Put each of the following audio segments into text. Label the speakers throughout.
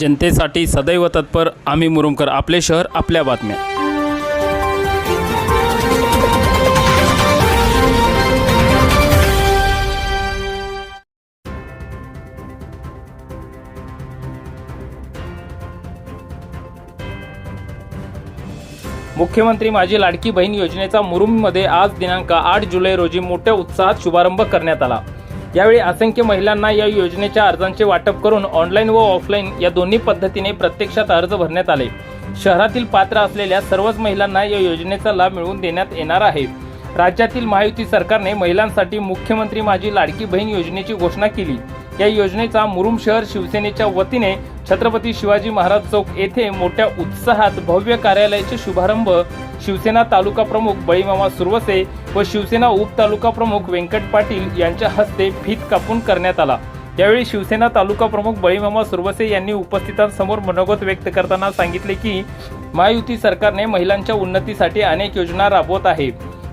Speaker 1: जनतेसाठी सदैव तत्पर आम्ही मुरुमकर आपले शहर आपल्या बातम्या. मुख्यमंत्री माझी लाडकी बहीण योजनेचा मुरुममध्ये आज दिनांक आठ जुलै रोजी मोठ्या उत्साहात शुभारंभ करण्यात आला. यावेळी असंख्य महिलांना या योजनेच्या अर्जांचे वाटप करून ऑनलाईन व ऑफलाईन या दोन्ही पद्धतीने प्रत्यक्षात अर्ज भरण्यात आले. शहरातील पात्र असलेल्या सर्वच महिलांना या योजनेचा लाभ मिळवून देण्यात येणार आहे. राज्यातील महायुती सरकारने महिलांसाठी मुख्यमंत्री माझी लाडकी बहीण योजनेची घोषणा केली. या योजनेचा मुरुम शहर शिवसेनेच्या वतीने छत्रपती शिवाजी महाराज चौक येथे मोठ्या उत्साहात भव्य कार्यालयाचे शुभारंभ शिवसेना तालुका प्रमुख बळीमामा सुरवसे व शिवसेना उपतालुका प्रमुख व्यंकट पाटील यांच्या हस्ते फीत कापून करण्यात आला. यावेळी शिवसेना तालुका प्रमुख बळीमामा सुरवसे यांनी उपस्थितांसमोर मनोगत व्यक्त करताना सांगितले की महायुती सरकारने महिलांच्या उन्नतीसाठी अनेक योजना राबवत आहे.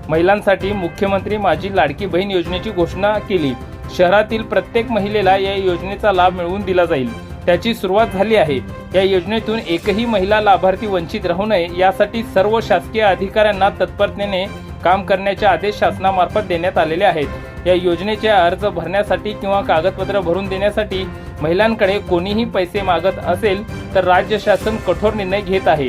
Speaker 1: महिलांसाठी मुख्यमंत्री माझी लाडकी बहीण योजनेची घोषणा केली. शहरातील प्रत्येक महिलेला या योजनेचा लाभ मिळवून दिला जाईल. त्याची सुरुवात झाली आहे. या योजनेतून एकही महिला लाभार्थी वंचित राहू नये यासाठी सर्व शासकीय अधिकाऱ्यांना तत्परतेने काम करण्याचे आदेश शासनामार्फत देण्यात आलेले आहेत. या योजनेचे अर्ज भरण्यासाठी किंवा कागदपत्र भरून देण्यासाठी महिलांकडे कोणीही पैसे मागत असेल तर राज्य शासन कठोर निर्णय घेत आहे.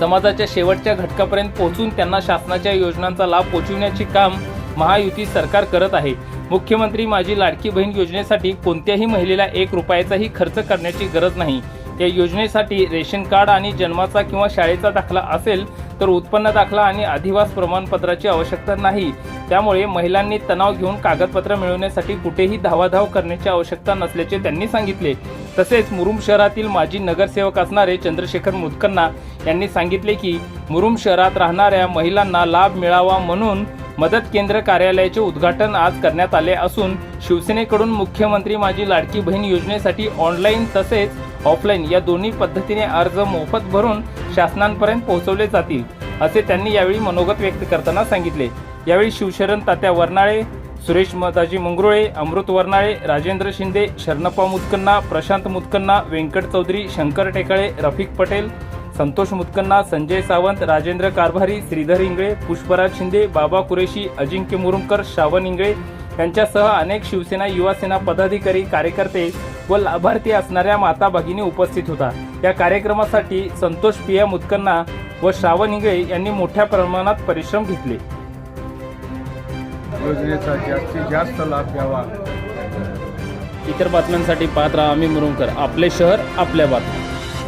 Speaker 1: समाजाच्या शेवटच्या घटकापर्यंत पोहोचून त्यांना शासनाच्या योजनांचा लाभ पोहोचविण्याचे काम महायुती सरकार करत आहे. मुख्यमंत्री माझी लाडकी बहीण योजनेसाठी कोणत्याही महिलेला एक रुपयाचाही खर्च करण्याची गरज नाही. या योजनेसाठी रेशन कार्ड आणि जन्माचा किंवा शाळेचा दाखला असेल तर उत्पन्न दाखला आणि अधिवास प्रमाणपत्राची आवश्यकता नाही. त्यामुळे महिलांनी तणाव घेऊन कागदपत्र मिळवण्यासाठी कुठेही धावाधाव करण्याची आवश्यकता नसल्याचे त्यांनी सांगितले. तसेच मुरुम शहरातील माजी नगरसेवक असणारे चंद्रशेखर मुदकन्ना यांनी सांगितले की मुरुम शहरात राहणाऱ्या महिलांना लाभ मिळावा म्हणून मदत केंद्र कार्यालयाचे उद्घाटन आज करण्यात आले असून शिवसेनेकडून मुख्यमंत्री माझी लाडकी बहीण योजनेसाठी ऑनलाईन तसेच ऑफलाईन या दोन्ही पद्धतीने अर्ज मोफत भरून शासनांपर्यंत पोहोचवले जातील असे त्यांनी यावेळी मनोगत व्यक्त करताना सांगितले. यावेळी शिवशरण तात्या वर्नाळे सुरेश मताजी मंगरुळे अमृत वर्नाळे राजेंद्र शिंदे शरणप्पा मुतकन्ना प्रशांत मुतकन्ना व्यंकट चौधरी शंकर टेकाळे रफिक पटेल संतोष मुतकन्ना संजय सावंत राजेंद्र कारभारी श्रीधर इंगळे पुष्पराज शिंदे बाबा कुरेशी अजिंक्य मुरुमकर श्रावण इंगळे यांच्यासह अनेक शिवसेना युवासेना पदाधिकारी कार्यकर्ते व लाभार्थी असणाऱ्या माता भगिनी उपस्थित होता. या कार्यक्रमासाठी संतोष पिया मुतकन्ना व श्रावण इंगळे यांनी मोठ्या प्रमाणात परिश्रम घेतले.
Speaker 2: योजनेचा जास्तीत जास्त लाभ घ्यावा.
Speaker 1: इतर बातम्यांसाठी पात्र आम्ही मुरुमकर आपले शहर आपल्या बातम्या.